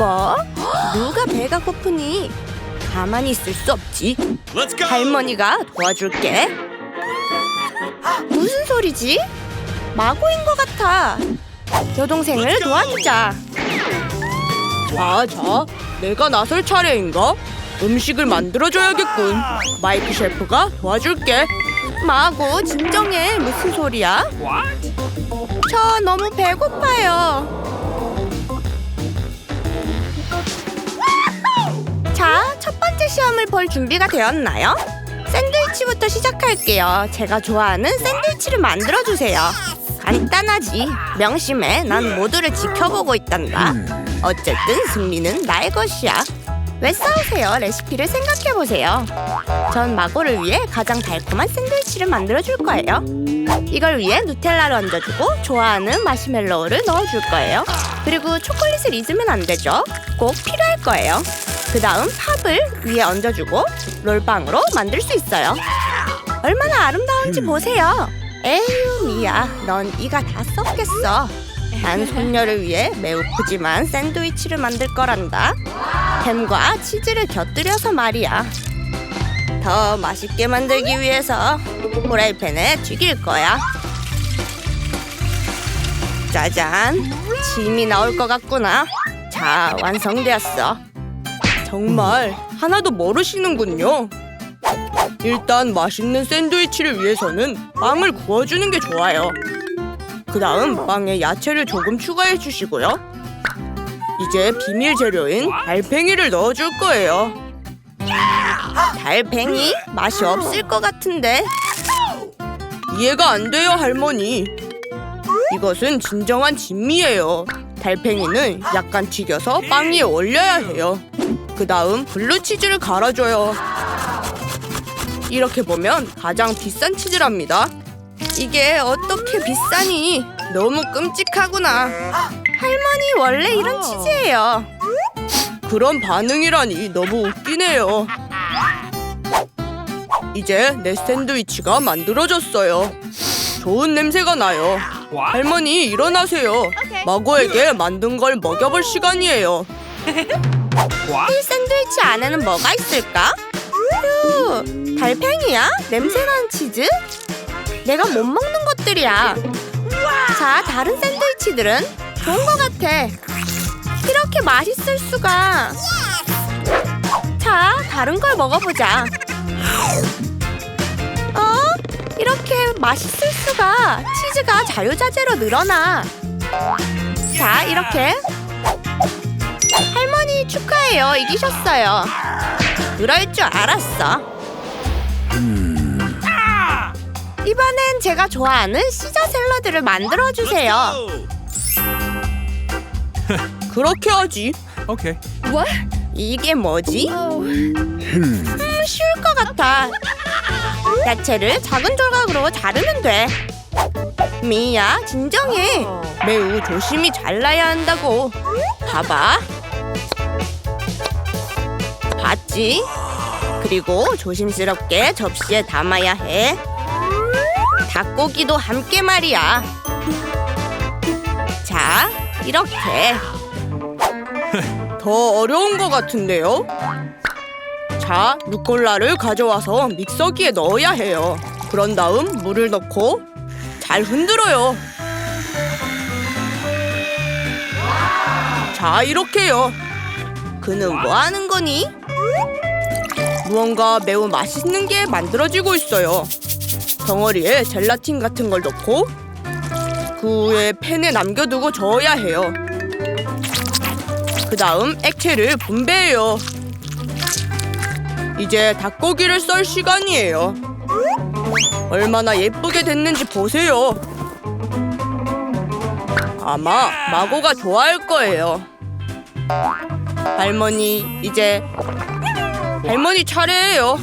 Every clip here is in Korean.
뭐? 누가 배가 고프니? 가만히 있을 수 없지. 할머니가 도와줄게. 무슨 소리지? 마고인 것 같아. 여동생을 도와주자. 자, 자, 내가 나설 차례인가? 음식을 만들어줘야겠군. 마이크 셰프가 도와줄게. 마고, 진정해. 무슨 소리야? 저 너무 배고파요. 자, 첫 번째 시험을 볼 준비가 되었나요? 샌드위치부터 시작할게요. 제가 좋아하는 샌드위치를 만들어주세요. 간단하지. 명심해. 난 모두를 지켜보고 있단다. 어쨌든 승리는 나의 것이야. 왜 싸우세요? 레시피를 생각해보세요. 전 마고를 위해 가장 달콤한 샌드위치를 만들어줄 거예요. 이걸 위해 누텔라를 얹어주고 좋아하는 마시멜로우를 넣어줄 거예요. 그리고 초콜릿을 잊으면 안 되죠. 꼭 필요할 거예요. 그 다음 팝을 위에 얹어주고 롤빵으로 만들 수 있어요. 얼마나 아름다운지 보세요. 에휴 미야, 넌 이가 다 썩겠어. 난 손녀를 위해 매우 푸짐한 샌드위치를 만들 거란다. 햄과 치즈를 곁들여서 말이야. 더 맛있게 만들기 위해서 프라이팬에 튀길 거야. 짜잔, 침이 나올 것 같구나. 자, 완성되었어. 정말 하나도 모르시는군요. 일단 맛있는 샌드위치를 위해서는 빵을 구워주는 게 좋아요. 그 다음 빵에 야채를 조금 추가해 주시고요. 이제 비밀 재료인 달팽이를 넣어줄 거예요. 달팽이? 맛이 없을 것 같은데. 이해가 안 돼요, 할머니. 이것은 진정한 진미예요. 달팽이는 약간 튀겨서 빵 위에 올려야 해요. 그 다음 블루치즈를 갈아줘요. 이렇게 보면 가장 비싼 치즈랍니다. 이게 어떻게 비싸니? 너무 끔찍하구나. 할머니 원래 이런 치즈예요. 그런 반응이라니 너무 웃기네요. 이제 내 샌드위치가 만들어졌어요. 좋은 냄새가 나요. 할머니 일어나세요. 마고에게 만든 걸 먹여볼 시간이에요. 이 샌드위치 안에는 뭐가 있을까? 휴, 달팽이야? 냄새나는 치즈? 내가 못 먹는 것들이야. 자, 다른 샌드위치들은 좋은 것 같아. 이렇게 맛있을 수가. 자, 다른 걸 먹어보자. 어? 이렇게 맛있을 수가. 치즈가 자유자재로 늘어나. 자, 이렇게. 축하해요. 이기셨어요. 그럴 줄 알았어. 이번엔 제가 좋아하는 시저 샐러드를 만들어 주세요. 그렇게 하지. Okay. 이게 뭐지? 음, 쉬울 것 같아. 야채를 작은 조각으로 자르면 돼. 미야, 진정해. 매우 조심히 잘라야 한다고. 봐봐. 봤지? 그리고 조심스럽게 접시에 담아야 해. 닭고기도 함께 말이야. 자, 이렇게. 더 어려운 것 같은데요? 자, 루꼴라를 가져와서 믹서기에 넣어야 해요. 그런 다음 물을 넣고 잘 흔들어요. 자, 이렇게요. 그는 뭐 하는 거니? 무언가 매우 맛있는 게 만들어지고 있어요. 덩어리에 젤라틴 같은 걸 넣고 그 후에 팬에 남겨두고 저어야 해요. 그 다음 액체를 분배해요. 이제 닭고기를 썰 시간이에요. 얼마나 예쁘게 됐는지 보세요. 아마 마고가 좋아할 거예요. 할머니, 이제 할머니 차례예요.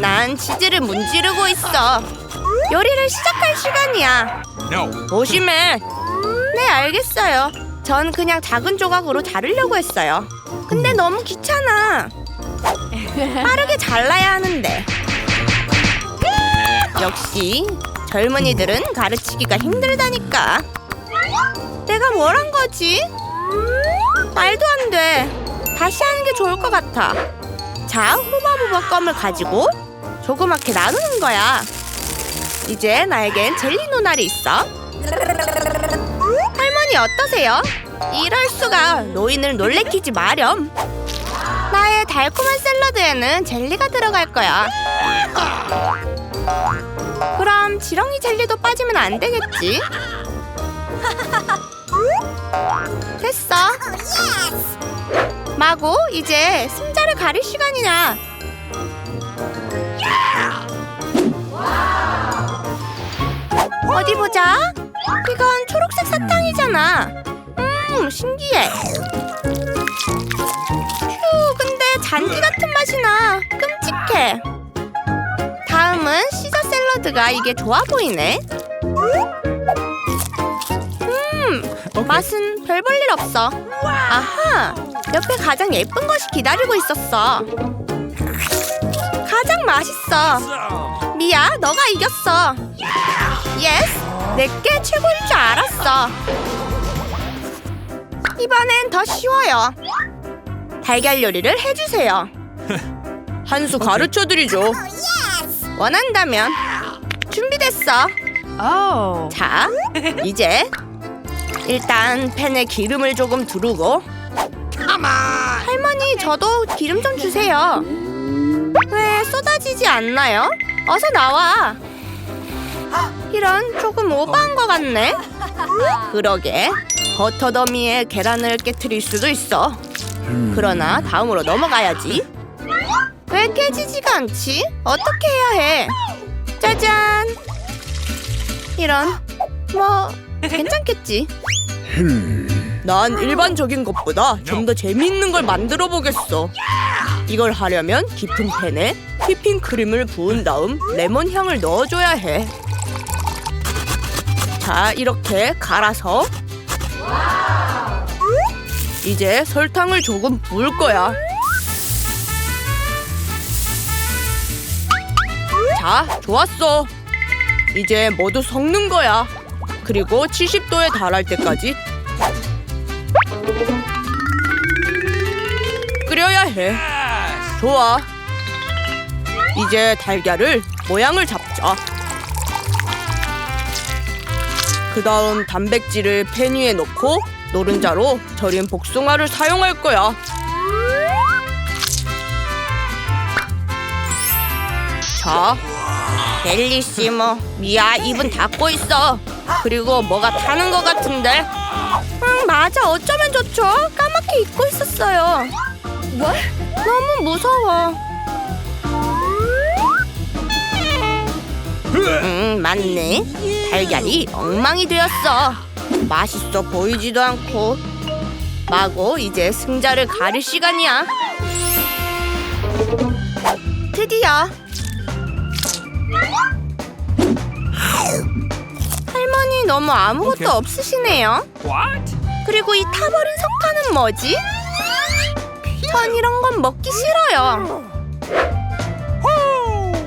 난 치즈를 문지르고 있어. 요리를 시작할 시간이야. 조심해. 네, 알겠어요. 전 그냥 작은 조각으로 자르려고 했어요. 근데 너무 귀찮아. 빠르게 잘라야 하는데. 역시 젊은이들은 가르치기가 힘들다니까. 내가 뭘 한 거지? 말도 안 돼. 다시 하는 게 좋을 것 같아. 자, 호바호바 껌을 가지고 조그맣게 나누는 거야. 이제 나에겐 젤리 눈알이 있어. 할머니 어떠세요? 이럴 수가 노인을 놀래키지 마렴. 나의 달콤한 샐러드에는 젤리가 들어갈 거야. 그럼 지렁이 젤리도 빠지면 안 되겠지? 됐어. 마고 이제 승자를 가릴 시간이야. 어디 보자. 이건 초록색 사탕이잖아. 음, 신기해. 휴, 근데 잔디 같은 맛이 나. 끔찍해. 다음은 시저 샐러드가 이게 좋아 보이네. 음, 맛은 별 볼 일 없어. 아하, 옆에 가장 예쁜 것이 기다리고 있었어. 가장 맛있어. 미야, 너가 이겼어. 예스, 내게 최고일 줄 알았어. 이번엔 더 쉬워요. 달걀 요리를 해주세요. 한 수 가르쳐 드리죠. 원한다면 준비됐어. Oh. 자, 이제 일단 팬에 기름을 조금 두르고 할머니 저도 기름 좀 주세요. 왜 쏟아지지 않나요? 어서 나와. 이런 조금 오버한 것 같네. 그러게 버터 더미에 계란을 깨트릴 수도 있어. 그러나 다음으로 넘어가야지. 왜 깨지지가 않지? 어떻게 해야 해? 짜잔. 이런 뭐 괜찮겠지. 난 일반적인 것보다 좀 더 재미있는 걸 만들어 보겠어. 이걸 하려면 깊은 팬에 휘핑 크림을 부은 다음 레몬 향을 넣어줘야 해. 자, 이렇게 갈아서 이제 설탕을 조금 부을 거야. 자, 좋았어. 이제 모두 섞는 거야. 그리고 70도에 달할 때까지 해. 좋아. 이제 달걀을 모양을 잡자. 그 다음 단백질을 팬 위에 넣고 노른자로 절인 복숭아를 사용할 거야. 자, 벨리시모, 미야 입은 닫고 있어. 그리고 뭐가 타는 것 같은데? 응, 맞아. 어쩌면 좋죠? 까맣게 잊고 있었어요. 뭐? 너무 무서워. 응, 맞네. 달걀이 엉망이 되었어. 맛있어 보이지도 않고. 마고 이제 승자를 가릴 시간이야. 드디어 할머니 너무 아무것도. 없으시네요. 그리고 이 타버린 석탄은 뭐지? 전 이런 건 먹기 싫어요.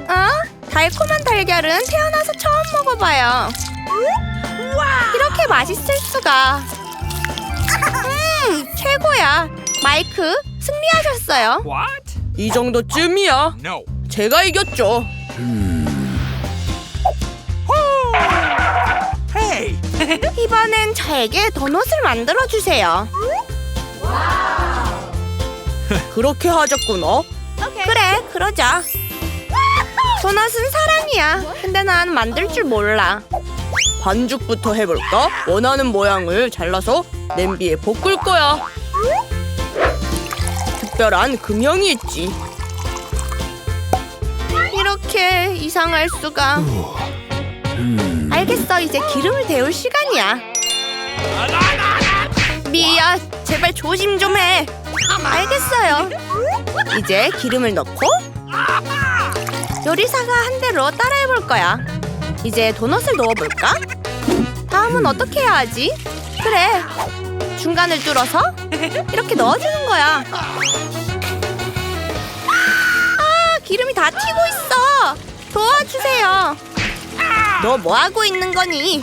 어? 달콤한 달걀은 태어나서 처음 먹어봐요. 이렇게 맛있을 수가. 음, 최고야. 마이크, 승리하셨어요. What? 이 정도쯤이야. No. 제가 이겼죠. Hey. 이번엔 저에게 도넛을 만들어 주세요. 그렇게 하자꾸나. 그래, 그러자. 도넛은 사랑이야. 근데 난 만들 줄 몰라. 반죽부터 해볼까? 원하는 모양을 잘라서 냄비에 볶을 거야. 특별한 금형이 있지. 이렇게 이상할 수가. 알겠어, 이제 기름을 데울 시간이야. 미야, 제발 조심 좀 해. 알겠어요. 이제 기름을 넣고 요리사가 한 대로 따라해볼 거야. 이제 도넛을 넣어볼까? 다음은 어떻게 해야 하지? 그래, 중간을 뚫어서 이렇게 넣어주는 거야. 아, 기름이 다 튀고 있어. 도와주세요. 너 뭐 하고 있는 거니?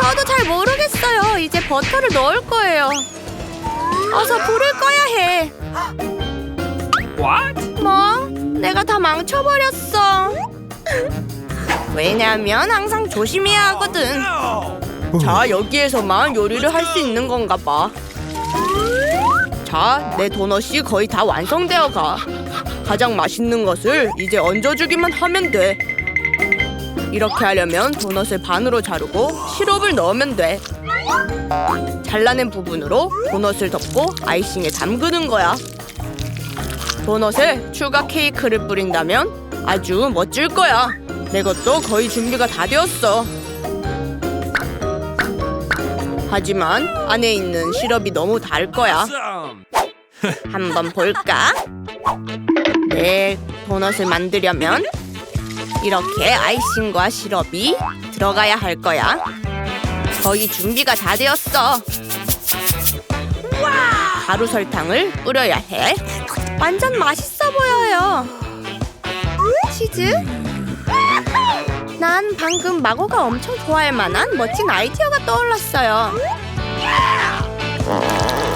저도 잘 모르겠어요. 이제 버터를 넣을 거예요. 어서 불을 꺼야 해. What? 뭐? 내가 다 망쳐버렸어. 왜냐면 항상 조심해야 하거든. 자, 여기에서만 요리를 할 수 있는 건가 봐. 자, 내 도넛이 거의 다 완성되어 가. 가장 맛있는 것을 이제 얹어주기만 하면 돼. 이렇게 하려면 도넛을 반으로 자르고 시럽을 넣으면 돼. 잘라낸 부분으로 도넛을 덮고 아이싱에 담그는 거야. 도넛에 추가 케이크를 뿌린다면 아주 멋질 거야. 내 것도 거의 준비가 다 되었어. 하지만 안에 있는 시럽이 너무 달 거야. 한번 볼까? 네, 도넛을 만들려면 이렇게 아이싱과 시럽이 들어가야 할 거야. 거의 준비가 다 되었어. 가루 설탕을 뿌려야 해. 완전 맛있어 보여요. 치즈? 난 방금 마고가 엄청 좋아할 만한 멋진 아이디어가 떠올랐어요.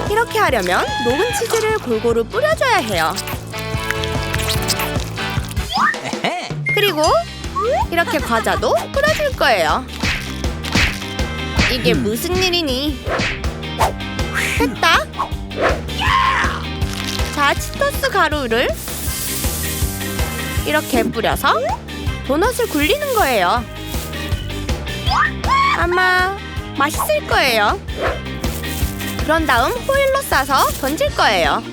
이렇게 하려면 녹은 치즈를 골고루 뿌려줘야 해요. 그리고 이렇게 과자도 뿌려줄 거예요. 이게 무슨 일이니? 됐다. 자, 치토스 가루를 이렇게 뿌려서 도넛을 굴리는 거예요. 아마 맛있을 거예요. 그런 다음 호일로 싸서 던질 거예요.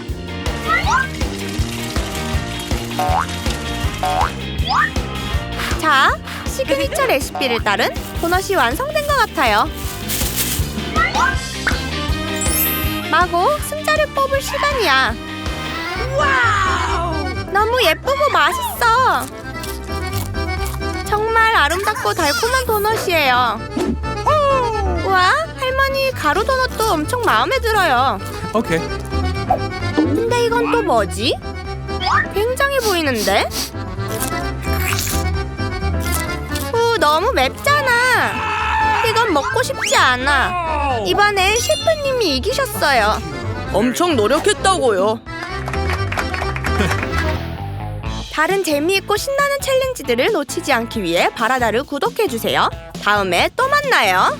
자, 시그니처 레시피를 따른 도넛이 완성된 것 같아요. 마고 승자를 뽑을 시간이야. 너무 예쁘고 맛있어. 정말 아름답고 달콤한 도넛이에요. 와, 할머니 가루 도넛도 엄청 마음에 들어요. Okay. 근데 이건 또 뭐지? 굉장히 보이는데? 후, 너무 맵잖아. 이건 먹고 싶지 않아. 이번엔 셰프님이 이기셨어요. 엄청 노력했다고요. 다른 재미있고 신나는 챌린지들을 놓치지 않기 위해 바라다를 구독해주세요. 다음에 또 만나요.